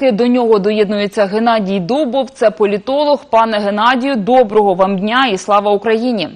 До нього доєднується Геннадій Дубов, це політолог. Пане Геннадію, доброго вам дня і слава Україні.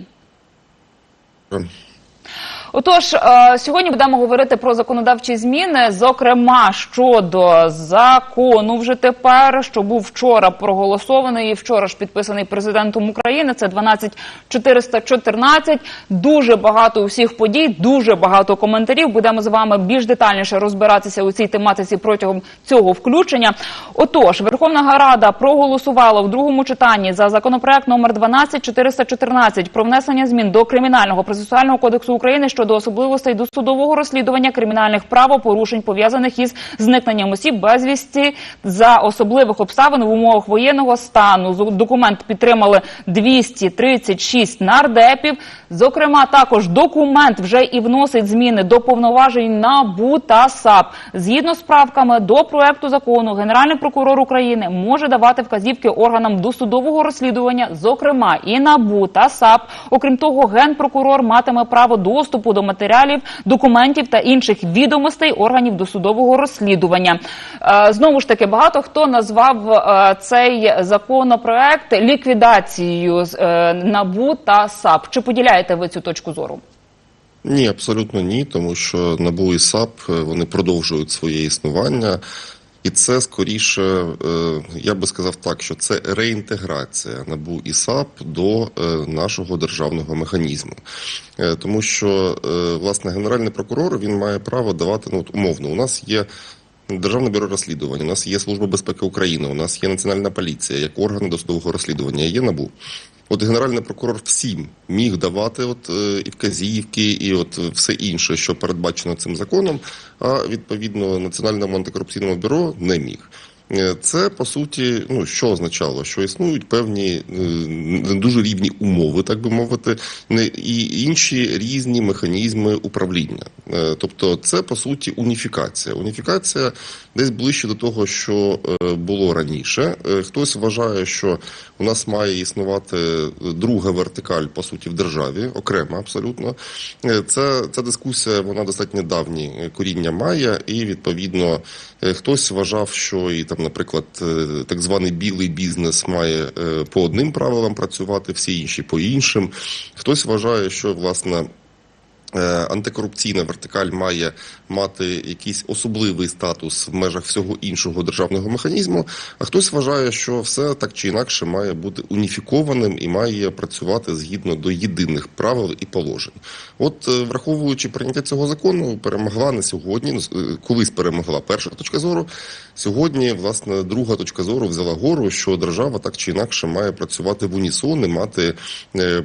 Отож, е, сьогодні будемо говорити про законодавчі зміни, зокрема щодо закону вже тепер, що був вчора проголосований і вчора ж підписаний президентом України. Це 12414. Дуже багато усіх подій, дуже багато коментарів. Будемо з вами більш детальніше розбиратися у цій тематиці протягом цього включення. Отож, Верховна Рада проголосувала в другому читанні за законопроект номер 12414 про внесення змін до кримінального процесуального кодексу України щодо особливостей досудового розслідування кримінальних правопорушень, пов'язаних із зникненням осіб безвісті за особливих обставин в умовах воєнного стану. Документ підтримали 236 нардепів. Зокрема, також документ вже і вносить зміни до повноважень НАБУ та САП. Згідно з правками до проекту закону, Генеральний прокурор України може давати вказівки органам досудового розслідування, зокрема і НАБУ та САП. Окрім того, генпрокурор матиме право доступу до матеріалів, документів та інших відомостей органів досудового розслідування. Е, Знову ж таки, багато хто назвав е, цей законопроект ліквідацією е, НАБУ та САП. Чи поділяєте ви цю точку зору? Ні, абсолютно ні, тому що НАБУ і САП вони продовжують своє існування. І це скоріше, е, я би сказав так, що це реінтеграція НАБУ і САП до е, нашого державного механізму. Е, Тому що, власне, генеральний прокурор він має право давати ну, умовно. У нас є Державне бюро розслідувань, у нас є Служба безпеки України, у нас є Національна поліція як органи досудового розслідування, є НАБУ. От генеральний прокурор всім міг давати от е, і вказівки, і от все інше, що передбачено цим законом. А відповідно національному антикорупційному бюро не міг. Е, Це по суті, ну що означало, що існують певні е, не дуже рівні умови, так би мовити, не і інші різні механізми управління. Е, Тобто, це по суті уніфікація. Уніфікація десь ближче до того, що е, було раніше. Е, Хтось вважає, що у нас має існувати друга вертикаль по суті в державі, окрема абсолютно. Е, Це ця дискусія вона достатньо давні е, коріння має, і відповідно е, хтось вважав, що і там, наприклад, е, так званий білий бізнес має е, по одним правилам працювати, всі інші по іншим. Хтось вважає, що власне. Е, Антикорупційна вертикаль має мати якийсь особливий статус в межах всього іншого державного механізму. А хтось вважає, що все так чи інакше має бути уніфікованим і має працювати згідно до єдиних правил і положень. От, е, враховуючи прийняття цього закону, перемогла на сьогодні. е, Колись перемогла перша точка зору. Сьогодні, власне, друга точка зору взяла гору, що держава так чи інакше має працювати в унісон і мати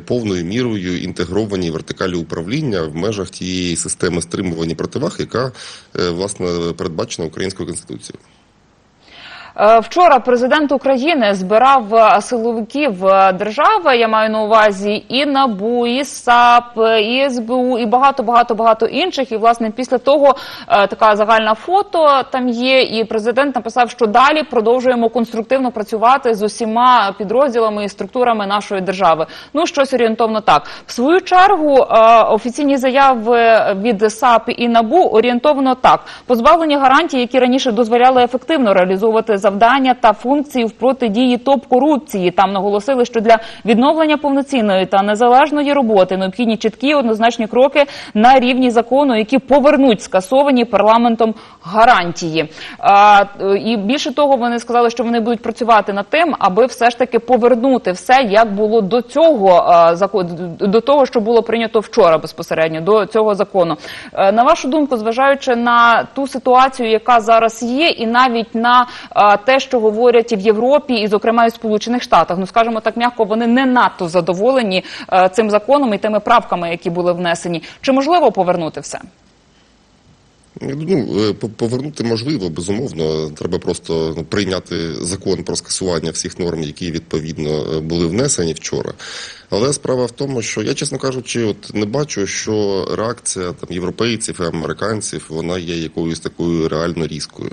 повною мірою інтегровані вертикалі управління в межах тієї системи стримування противаг, яка е, власне передбачена українською конституцією. Е, Вчора президент України збирав е, силовиків е, держави. Я маю на увазі і НАБУ, і САП, і СБУ, і багато багато багато інших. І власне після того така загальна фото там є. І президент написав, що далі продовжуємо конструктивно працювати з усіма підрозділами і структурами нашої держави. Ну щось орієнтовно так. В свою чергу офіційні заяви від САП і НАБУ орієнтовано так: позбавлені гарантій, які раніше дозволяли ефективно реалізовувати завдання та функції в протидії топ-корупції. Там наголосили, що для відновлення повноцінної та незалежної роботи необхідні чіткі однозначні кроки на рівні закону, які повернуть скасовані парламентом гарантії. А, е, і більше того, вони сказали, що вони будуть працювати над тим, аби все ж таки повернути все, як було до цього закону, до того, що було прийнято вчора безпосередньо до цього закону. Е, На вашу думку, зважаючи на ту ситуацію, яка зараз є, і навіть на а, те, що говорять і в Європі, і зокрема і в Сполучених Штатах, ну скажімо так м'яко, вони не надто задоволені е, цим законом і тими правками, які були внесені. Чи можливо повернути все? Ну, е, повернути можливо, безумовно. Треба просто ну, прийняти закон про скасування всіх норм, які відповідно е, були внесені вчора. Але справа в тому, що я, чесно кажучи, от не бачу, що реакція там європейців і американців вона є якоюсь такою реально різкою.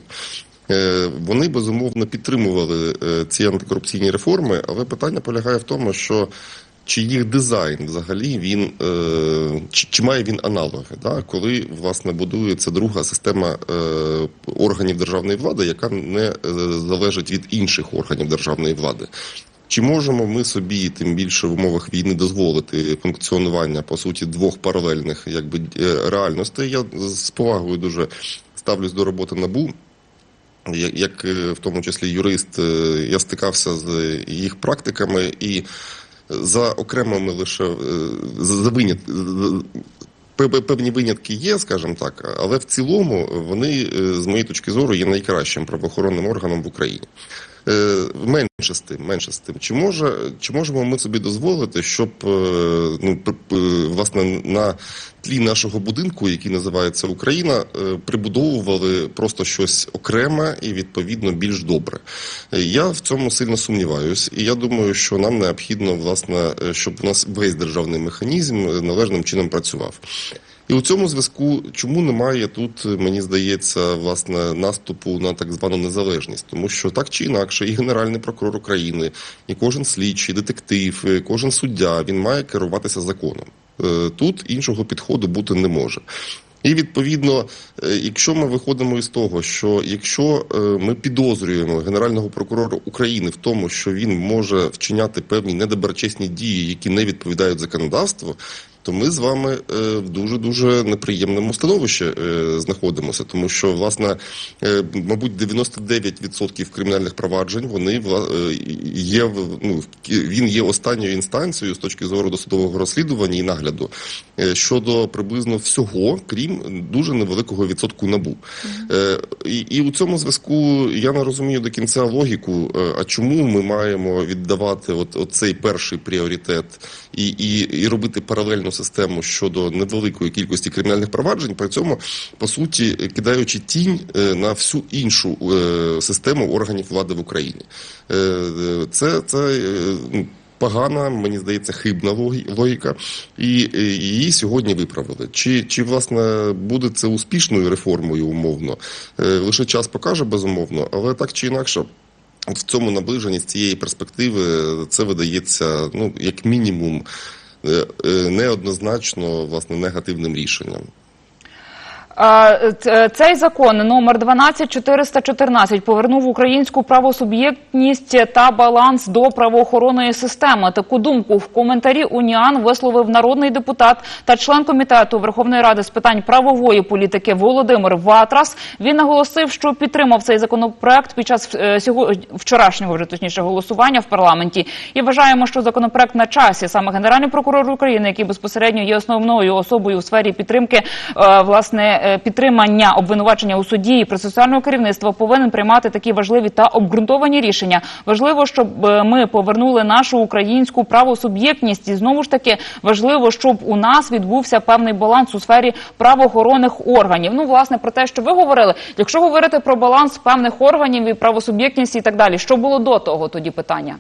Е, Вони безумовно підтримували е, ці антикорупційні реформи, але питання полягає в тому, що чи їх дизайн взагалі він е, чи, чи має він аналоги, да? коли власне будується друга система органів державної влади, яка не залежить від інших органів державної влади. Чи можемо ми собі, тим більше в умовах війни, дозволити функціонування по суті двох паралельних якби реальностей? Я з повагою дуже ставлюсь до роботи набу. Як, е, в тому числі юрист, е, я стикався з їх практиками і за окремими лише е, за винят, певні винятки є, скажімо так, але в цілому вони, з моєї точки зору, є найкращим правоохоронним органом в Україні. Е, Менше з тим, менше з тим. Чи може чи можемо ми собі дозволити, щоб е, ну власне на тлі нашого будинку, який називається Україна, е, прибудовували просто щось окреме і відповідно більш добре? Я в цьому сильно сумніваюсь, і я думаю, що нам необхідно власне, щоб у нас весь державний механізм належним чином працював. І у цьому зв'язку чому немає тут, мені здається, власне наступу на так звану незалежність, тому що так чи інакше, і генеральний прокурор України, і кожен слідчий, детектив, і кожен суддя він має керуватися законом. Е, Тут іншого підходу бути не може. І відповідно, е, якщо ми виходимо із того, що якщо е, ми підозрюємо генерального прокурора України в тому, що він може вчиняти певні недоброчесні дії, які не відповідають законодавству, то ми з вами е, в дуже дуже неприємному становищі е, знаходимося, тому що власне, е, мабуть, 99% кримінальних проваджень вони є ну, він є останньою інстанцією з точки зору досудового розслідування і нагляду щодо приблизно всього, крім дуже невеликого відсотку набу. І, і у цьому зв'язку я не розумію до кінця логіку, а чому ми маємо віддавати от, от цей перший пріоритет і, і, і робити паралельну систему щодо невеликої кількості кримінальних проваджень, при цьому по суті кидаючи тінь е, на всю іншу е, систему органів влади в Україні. Е, Це, це ну, Погана, мені здається, хибна логі- логіка, і її сьогодні виправили. Чи, чи власне буде це успішною реформою умовно? Лише час покаже безумовно, але так чи інакше. В цьому наближенні з цієї перспективи це видається ну як мінімум неоднозначно власне негативним рішенням. Цей закон номер 12414 повернув українську правосуб'єктність та баланс до правоохоронної системи. Таку думку в коментарі УНІАН висловив народний депутат та член комітету Верховної Ради з питань правової політики Володимир Ватрас. Він наголосив, що підтримав цей законопроект під час е, вчорашнього вже точніше голосування в парламенті. І вважаємо, що законопроект на часі. Саме генеральний прокурор України, який безпосередньо є основною особою у сфері підтримки е, власне е, підтримання обвинувачення у суді і процесуального керівництва, повинен приймати такі важливі та обґрунтовані рішення. Важливо, щоб е, ми повернули нашу українську правосуб'єктність, і знову ж таки важливо, щоб у нас відбувся певний баланс у сфері правоохоронних органів. Ну, власне, про те, що ви говорили, якщо говорити про баланс певних органів і правосуб'єктність і так далі, що було до того тоді питання?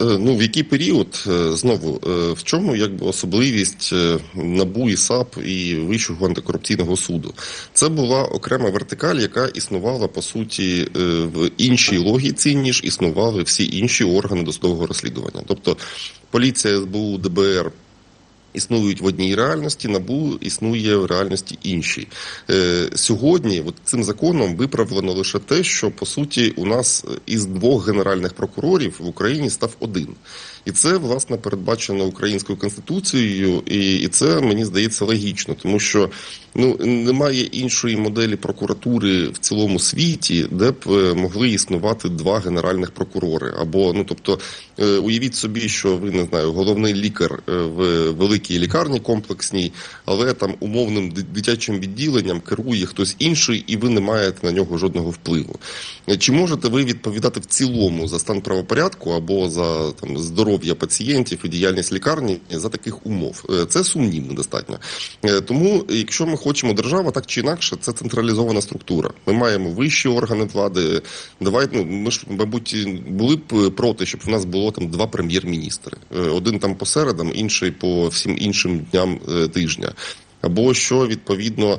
Е, Ну, в який період е, знову е, в чому якби особливість набу і САП і Вищого антикорупційного суду? Це була окрема вертикаль, яка існувала по суті в іншій логіці, ніж існували всі інші органи досудового розслідування. Тобто поліція, СБУ, ДБР. Існують в одній реальності, набу існує в реальності іншій. Е, сьогодні от цим законом виправлено лише те, що по суті у нас із двох генеральних прокурорів в Україні став один. І це власне передбачено українською конституцією, і, це мені здається логічно, тому що ну немає іншої моделі прокуратури в цілому світі, де б е, могли існувати два генеральних прокурори. Або ну тобто, е, уявіть собі, що ви не знаю, головний лікар е, в великій лікарні комплексній, але там умовним дитячим відділенням керує хтось інший, і ви не маєте на нього жодного впливу. Чи можете ви відповідати в цілому за стан правопорядку або за там здоров'я пацієнтів і діяльність лікарні за таких умов? Е, Це сумнівно достатньо. Е, Тому, якщо ми хочемо держава, так чи інакше, це централізована структура. Ми маємо вищі органи влади. Давайте ну ми ж, мабуть, були б проти, щоб в нас було там два прем'єр-міністри. Е, Один там по середам, інший по всім іншим дням е, тижня. або що відповідно е,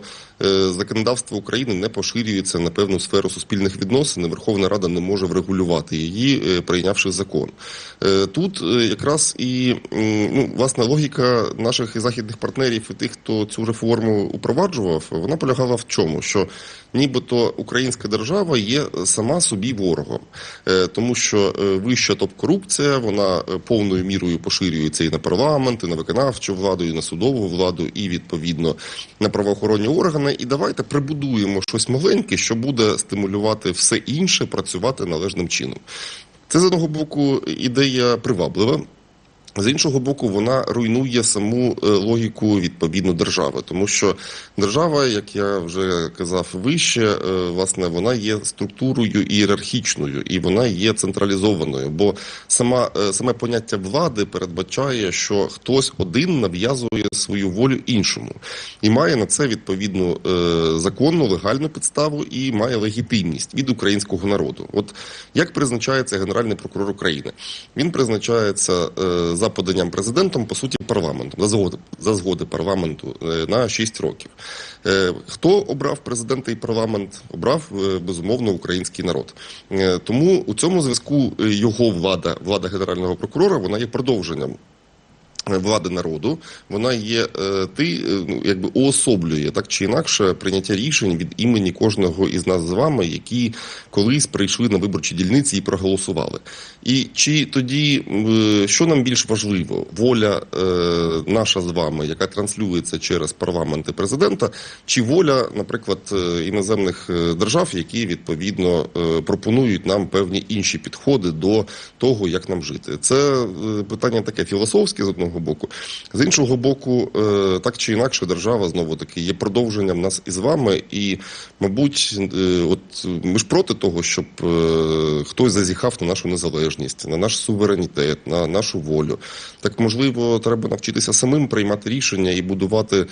законодавство України не поширюється на певну сферу суспільних відносин. Верховна Рада не може врегулювати її, е, прийнявши закон. Е, Тут е, якраз і ну, власне логіка наших і західних партнерів і тих, хто цю реформу упроваджував, вона полягала в чому? Що нібито українська держава є сама собі ворогом, Е, тому що е, вища топ-корупція вона е, повною мірою поширюється і на парламент, і на виконавчу владу, і на судову владу, і відповідно на правоохоронні органи. І давайте прибудуємо щось маленьке, що буде стимулювати все інше працювати належним чином. Це з одного боку ідея приваблива. З іншого боку, вона руйнує саму е, логіку відповідно держави, тому що держава, як я вже казав вище, е, власне, вона є структурою ієрархічною і вона є централізованою. Бо сама е, саме поняття влади передбачає, що хтось один нав'язує свою волю іншому, і має на це відповідну законну легальну підставу і має легітимність від українського народу. От як призначається генеральний прокурор України? Він призначається е, за поданням президентом, по суті, парламентом за згоди за згоди парламенту е, на 6 років. Е, Хто обрав президента і парламент? Обрав е, безумовно український народ. Тому у цьому зв'язку його влада, влада генерального прокурора, вона є продовженням влади народу, вона є е, ти, е, ну якби уособлює так чи інакше прийняття рішень від імені кожного із нас з вами, які колись прийшли на виборчі дільниці і проголосували. І чи тоді е, що нам більш важливо, воля наша з вами, яка транслюється через парламент і президента, чи воля, наприклад, іноземних держав, які відповідно пропонують нам певні інші підходи до того, як нам жити? Це питання таке філософське з одного боку. З іншого боку, е, так чи інакше, держава знову таки є продовженням нас із вами, і, мабуть, е, от ми ж проти того, щоб е, хтось зазіхав на нашу незалежність, на наш суверенітет, на нашу волю. Так можливо, треба навчитися самим приймати рішення і будувати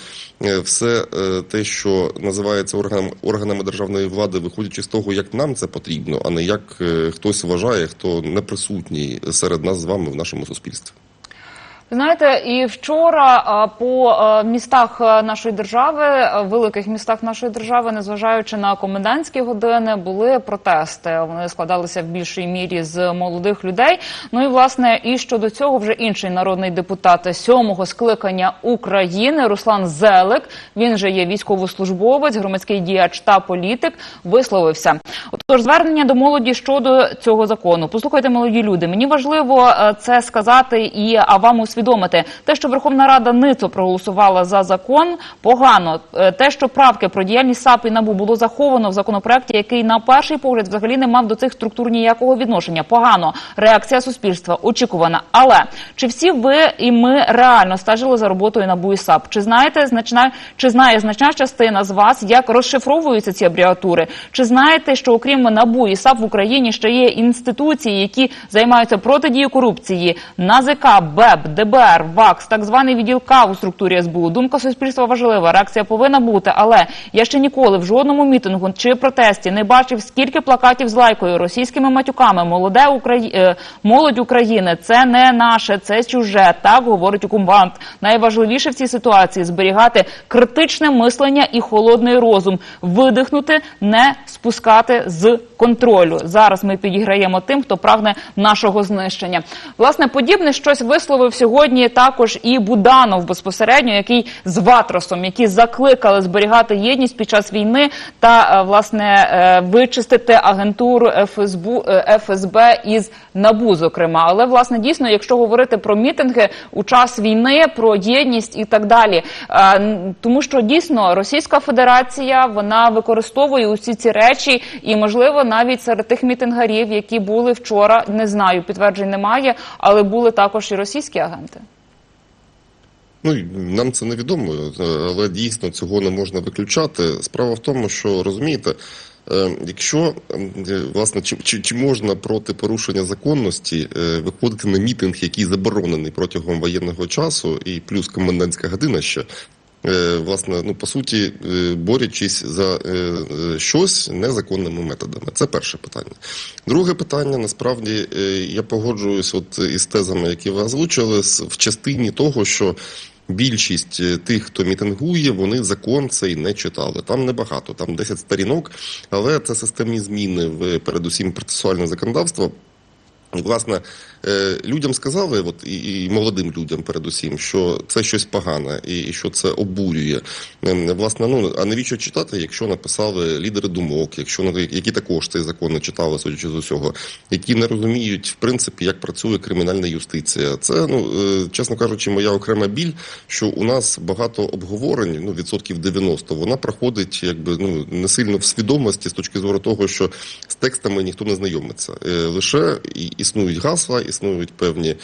все те, що називається органам, органами державної влади, виходячи з того, як нам це потрібно, а не як хтось вважає, хто не присутній серед нас з вами в нашому суспільстві. Знаєте, і вчора по містах нашої держави, великих містах нашої держави, незважаючи на комендантські години, були протести. Вони складалися в більшій мірі з молодих людей. Ну і власне, і щодо цього вже інший народний депутат сьомого скликання України Руслан Зелик. Він же є військовослужбовець, громадський діяч та політик. Висловився. Отож, звернення до молоді щодо цього закону. Послухайте, молоді люди. Мені важливо це сказати і а вам усвідомити. Те, що Верховна Рада ницо проголосувала за закон, погано. Е, Те, що правки про діяльність САП і НАБУ було заховано в законопроекті, який на перший погляд взагалі не мав до цих структур ніякого відношення. Погано. Реакція суспільства очікувана. Але чи всі ви і ми реально стежили за роботою НАБУ і САП? Чи знаєте значна чи знає значна частина з вас, як розшифровуються ці абріатури? Чи знаєте, що окрім НАБУ і САП в Україні ще є інституції, які займаються протидією корупції? НАЗК, БЕБ, ДБР, ВАКС, так званий відділ К у структурі СБУ. Думка суспільства важлива, реакція повинна бути. Але я ще ніколи в жодному мітингу чи протесті не бачив, скільки плакатів з лайкою, російськими матюками, молоде Украї... е, молодь України. Це не наше, це чуже. Так говорить окумбант. Найважливіше в цій ситуації зберігати критичне мислення і холодний розум, видихнути, не спускати з контролю. Зараз ми підіграємо тим, хто прагне нашого знищення. Власне, подібне щось висловив сьогодні також і Буданов безпосередньо, який з Ватросом, які закликали зберігати єдність під час війни та е, власне е, вичистити агентуру ФСБ, е, ФСБ із НАБУ, зокрема. Але власне дійсно, якщо говорити про мітинги у час війни, про єдність і так далі, тому що дійсно Російська Федерація вона використовує усі ці речі, і можливо навіть серед тих мітингарів, які були вчора, не знаю, підтверджень немає, але були також і російські агенти. Ну нам це невідомо, е, але дійсно цього не можна виключати. Справа в тому, що розумієте, е, якщо е, власне чи, чи, чи можна проти порушення законності виходити на мітинг, який заборонений протягом воєнного часу, і плюс комендантська година ще. Е, Власне, ну по суті, е, борючись за е, щось незаконними методами, це перше питання. Друге питання насправді я погоджуюсь от із тезами, які ви озвучили, в частині того, що більшість тих, хто мітингує, вони закон цей не читали. Там небагато, там 10 сторінок, але це системні зміни в передусім процесуальне законодавство. Власне, е, людям сказали, от і, і молодим людям, передусім, що це щось погане і, що це обурює. Ем, Власне, ну а навіщо читати, якщо написали лідери думок, якщо які також цей закон не читали, судячи з усього, які не розуміють в принципі, як працює кримінальна юстиція. Це ну е, чесно кажучи, моя окрема біль, що у нас багато обговорень, ну відсотків 90, вона проходить якби ну не сильно в свідомості з точки зору того, що з текстами ніхто не знайомиться. Е, Лише і- існують гасла, існують певні.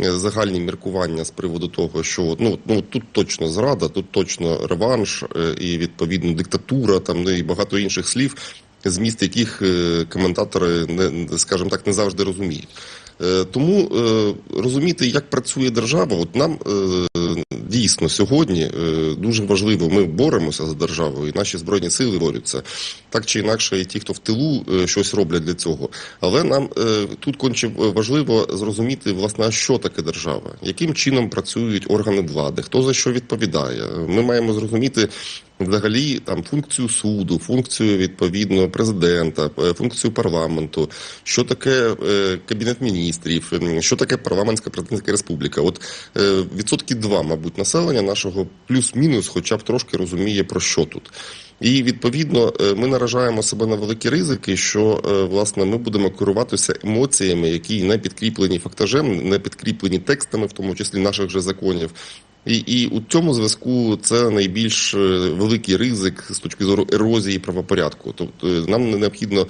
е, Загальні міркування з приводу того, що ну ну тут точно зрада, тут точно реванш е, і відповідно диктатура, там ну, і багато інших слів, зміст яких е, коментатори не скажімо так не завжди розуміють. Тому розуміти, як працює держава, от нам дійсно сьогодні е, дуже важливо. Ми боремося за державу, і наші збройні сили борються так чи інакше, і ті, хто в тилу е, щось роблять для цього. Але нам е, тут конче важливо зрозуміти, власне, що таке держава, яким чином працюють органи влади, хто за що відповідає. Ми маємо зрозуміти. Взагалі, там функцію суду, функцію відповідно президента, функцію парламенту, що таке е, кабінет міністрів, що таке парламентська президентська республіка. От е, відсотки два, мабуть, населення нашого плюс-мінус, хоча б трошки розуміє про що тут. І відповідно е, ми наражаємо себе на великі ризики, що е, власне ми будемо керуватися емоціями, які не підкріплені фактажем, не підкріплені текстами, в тому числі наших же законів. І, і у цьому зв'язку це найбільш е, великий ризик з точки зору ерозії правопорядку. Тобто нам не необхідно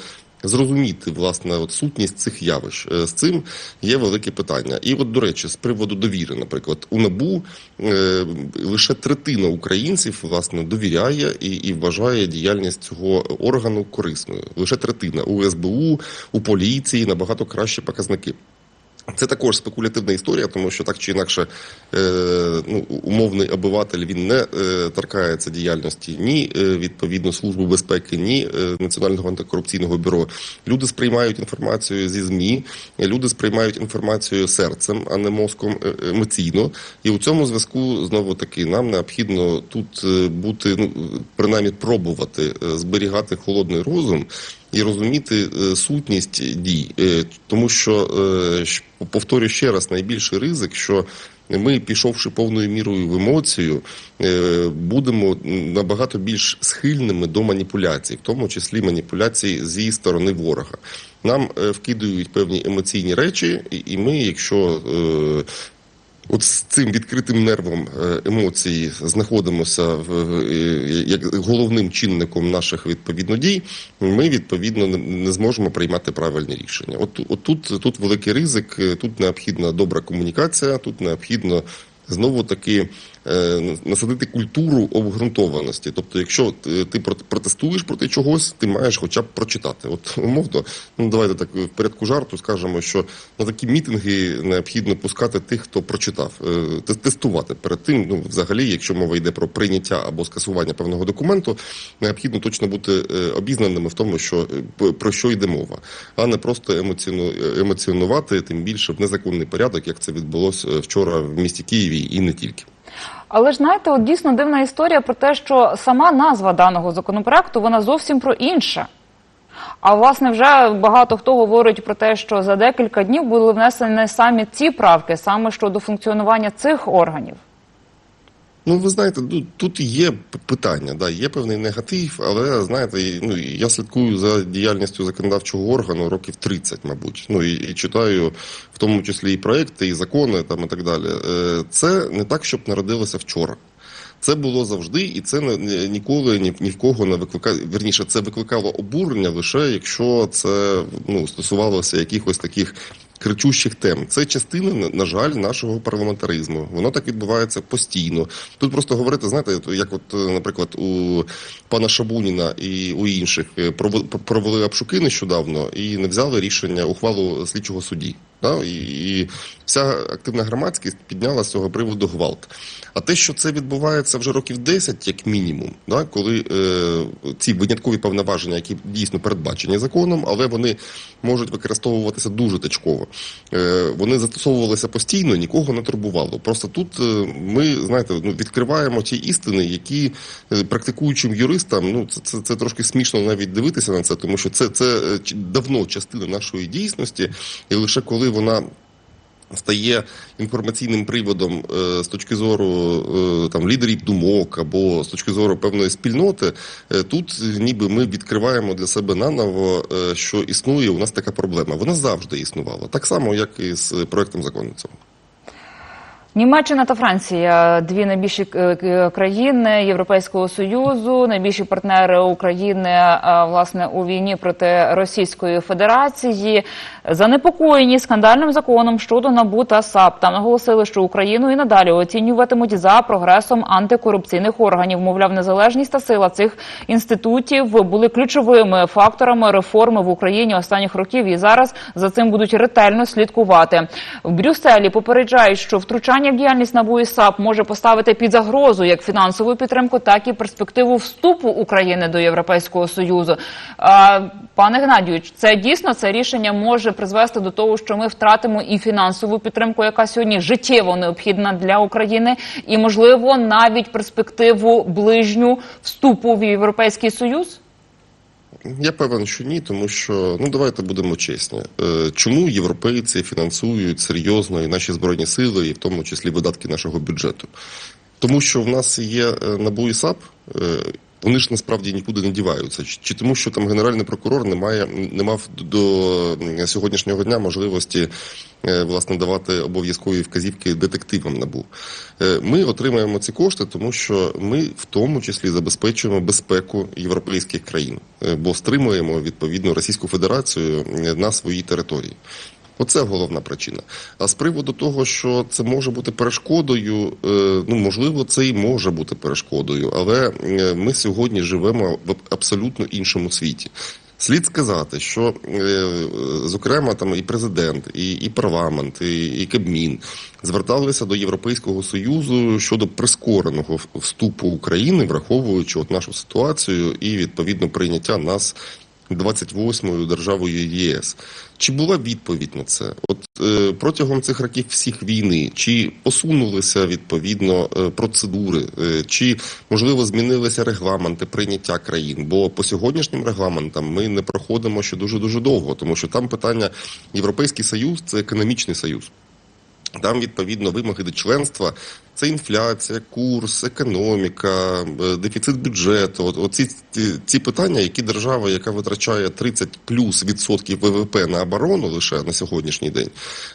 зрозуміти власне от сутність цих явищ. Е, З цим є велике питання. І от, до речі, з приводу довіри, наприклад, у НАБУ е, лише третина українців власне довіряє і, і вважає діяльність цього органу корисною. Лише третина у СБУ, у поліції набагато кращі показники. Це також спекулятивна історія, тому що так чи інакше е, ну, умовний обиватель він не е, торкається діяльності ні е, відповідно служби безпеки, ні Національного антикорупційного бюро. Люди сприймають інформацію зі змі, люди сприймають інформацію серцем, а не мозком емоційно. І у цьому зв'язку знову таки нам необхідно тут бути, ну принаймні пробувати зберігати холодний розум і розуміти е, сутність дій, Е, тому що е, повторю ще раз, найбільший ризик, що ми, пішовши повною мірою в емоцію, будемо набагато більш схильними до маніпуляцій, в тому числі маніпуляцій зі сторони ворога. Нам вкидують певні емоційні речі, і- ми, якщо От з цим відкритим нервом емоції емоцій знаходимося в, е, як головним чинником наших відповідно дій. Ми відповідно не- зможемо приймати правильні рішення. От, от тут, тут великий ризик, е, тут необхідна добра комунікація, тут необхідно знову таки е, насадити культуру обґрунтованості. Тобто, якщо ти ти протестуєш проти чогось, ти маєш хоча б прочитати. От умовно, ну давайте так в порядку жарту скажемо, що на такі мітинги необхідно пускати тих, хто прочитав, Е, тестувати перед тим. Ну, взагалі, якщо мова йде про прийняття або скасування певного документу, необхідно точно бути е, обізнаними в тому, що е, про що йде мова, а не просто емоціону, емоціонувати, тим більше в незаконний порядок, як це відбулося е, вчора в місті Києві, і не тільки. Але ж знаєте, от дійсно дивна історія про те, що сама назва даного законопроекту вона зовсім про інше. А власне, вже багато хто говорить про те, що за декілька днів були внесені саме ці правки, саме щодо функціонування цих органів. Ну, ви знаєте, тут, тут є питання, да, є певний негатив, але знаєте, ну, я слідкую за діяльністю законодавчого органу років 30, мабуть. Ну і, і читаю в тому числі і проекти, і закони там і так далі. Е, Це не так, щоб народилося вчора. Це було завжди, і це ніколи ні, ні в кого не викликає. Вірніше, це викликало обурення лише якщо це ну, стосувалося якихось таких кричущих тем. Це частина, на- жаль, нашого парламентаризму. Воно так відбувається постійно. Тут просто говорити, знаєте, як, от, е, наприклад, у пана Шабуніна і у інших е, провели обшуки нещодавно і не взяли рішення ухвалу слідчого судді. Да? І, і вся активна громадськість підняла з цього приводу гвалт. А те, що це відбувається вже років 10, як мінімум, да? коли е, ці виняткові повноваження, які дійсно передбачені законом, але вони можуть використовуватися дуже точково. Е, вони застосовувалися постійно, нікого не турбувало. Просто тут е, ми, знаєте, ну, відкриваємо ті істини, які е, практикуючим юристам, ну це, це, це трошки смішно навіть дивитися на це, тому що це, це е, давно частина нашої дійсності, і лише коли вона. Стає інформаційним приводом е, з точки зору е, там лідерів думок або з точки зору певної спільноти. Е, тут ніби ми відкриваємо для себе наново, що існує у нас така проблема. Вона завжди існувала, так само як і з проектом закону цього. Німеччина та Франція дві найбільші е, е, країни Європейського союзу, найбільші партнери України е, власне у війні проти Російської Федерації, занепокоєні скандальним законом щодо НАБУ та САП. Там наголосили, що Україну і надалі оцінюватимуть за прогресом антикорупційних органів. Мовляв, незалежність та сила цих інститутів були ключовими факторами реформи в Україні останніх років, і зараз за цим будуть ретельно слідкувати. В Брюсселі попереджають, що втручання в діяльність НАБУ і САП може поставити під загрозу як фінансову підтримку, так і перспективу вступу України до Європейського союзу. Пане Геннадію, це дійсно це рішення може призвести до того, що ми втратимо і фінансову підтримку, яка сьогодні життєво необхідна для України, і можливо навіть перспективу ближню вступу в Європейський Союз. Я певен, що ні, тому що ну давайте будемо чесні. Е, Чому європейці фінансують серйозно і наші збройні сили, і в тому числі видатки нашого бюджету? Тому що в нас є е, НАБУ і САП, е, вони ж насправді нікуди не діваються. Чи- тому, що там генеральний прокурор не має не мав до сьогоднішнього дня можливості власне давати обов'язкові вказівки детективам НАБУ. Е, Ми отримаємо ці кошти, тому що ми в тому числі забезпечуємо безпеку європейських країн, е, бо стримуємо відповідно Російську Федерацію е, на своїй території. Оце головна причина. А з приводу того, що це може бути перешкодою, е, ну можливо, це і може бути перешкодою, але е, ми сьогодні живемо в абсолютно іншому світі. Слід сказати, що е, зокрема там і президент, і, і парламент, і, і Кабмін зверталися до Європейського союзу щодо прискореного вступу України, враховуючи от нашу ситуацію і відповідно прийняття нас 28-ю державою ЄС. Чи була відповідь на це? От е, протягом цих років всіх війни, чи посунулися відповідно е, процедури, е, чи можливо змінилися регламенти прийняття країн? Бо по сьогоднішнім регламентам ми не проходимо ще дуже дуже довго, тому що там питання Європейський Союз це економічний союз. Там відповідно вимоги до членства. Це інфляція, курс, економіка, е, дефіцит бюджету. От, оці ці, питання, які держава, яка витрачає 30 плюс відсотків ВВП на оборону лише на сьогоднішній день,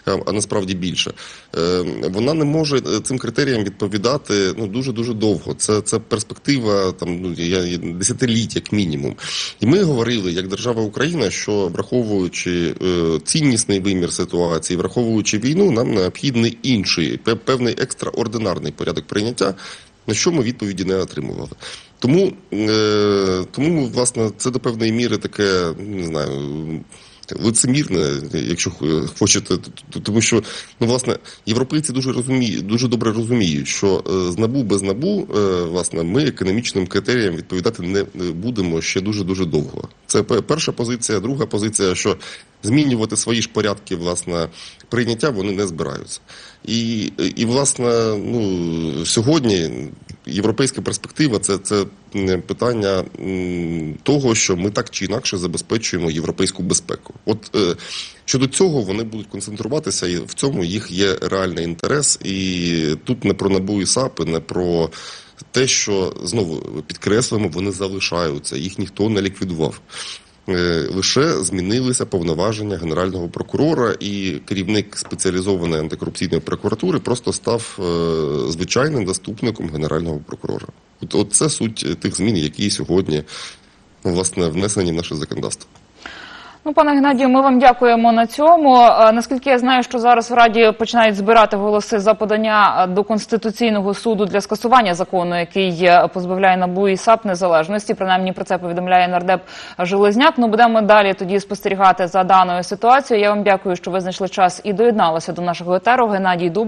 е, а насправді більше, е, вона не може цим критеріям відповідати ну дуже дуже довго. Це, це перспектива там ну я десятиліть, як мінімум. І ми говорили, як держава Україна, що враховуючи ціннісний вимір ситуації, враховуючи війну, нам необхідний інший певний екстраординарний порядок прийняття. На що ми відповіді не отримували. Тому, е, тому власне, це до певної міри таке, не знаю, лицемірне, якщо хочете, т- т- тому що ну, власне, європейці дуже розуміють, дуже добре розуміють, що е, з набу без набу, е, власне, ми економічним критеріям відповідати не будемо ще дуже дуже довго. Це перша позиція. Друга позиція, що змінювати свої ж порядки, власне, прийняття вони не збираються. І, і власне, ну сьогодні європейська перспектива це, це питання того, що ми так чи інакше забезпечуємо європейську безпеку. От е, щодо цього вони будуть концентруватися, і в цьому їх є реальний інтерес. І тут не про НАБУ і САПи, не про те, що знову підкреслимо, вони залишаються, їх ніхто не ліквідував. Е, Лише змінилися повноваження генерального прокурора, і керівник спеціалізованої антикорупційної прокуратури просто став е, звичайним заступником генерального прокурора. От, це суть тих змін, які сьогодні ну, власне внесені в наше законодавство. Ну, пане Геннадію, ми вам дякуємо на цьому. Е, Наскільки я знаю, що зараз в Раді починають збирати голоси за подання е, до Конституційного суду для скасування закону, який е, позбавляє НАБУ і САП незалежності. Принаймні про це повідомляє нардеп Железняк. Ну, будемо далі тоді спостерігати за даною ситуацією. Я вам дякую, що ви знайшли час і доєдналися до нашого етеру. Геннадій Дуб.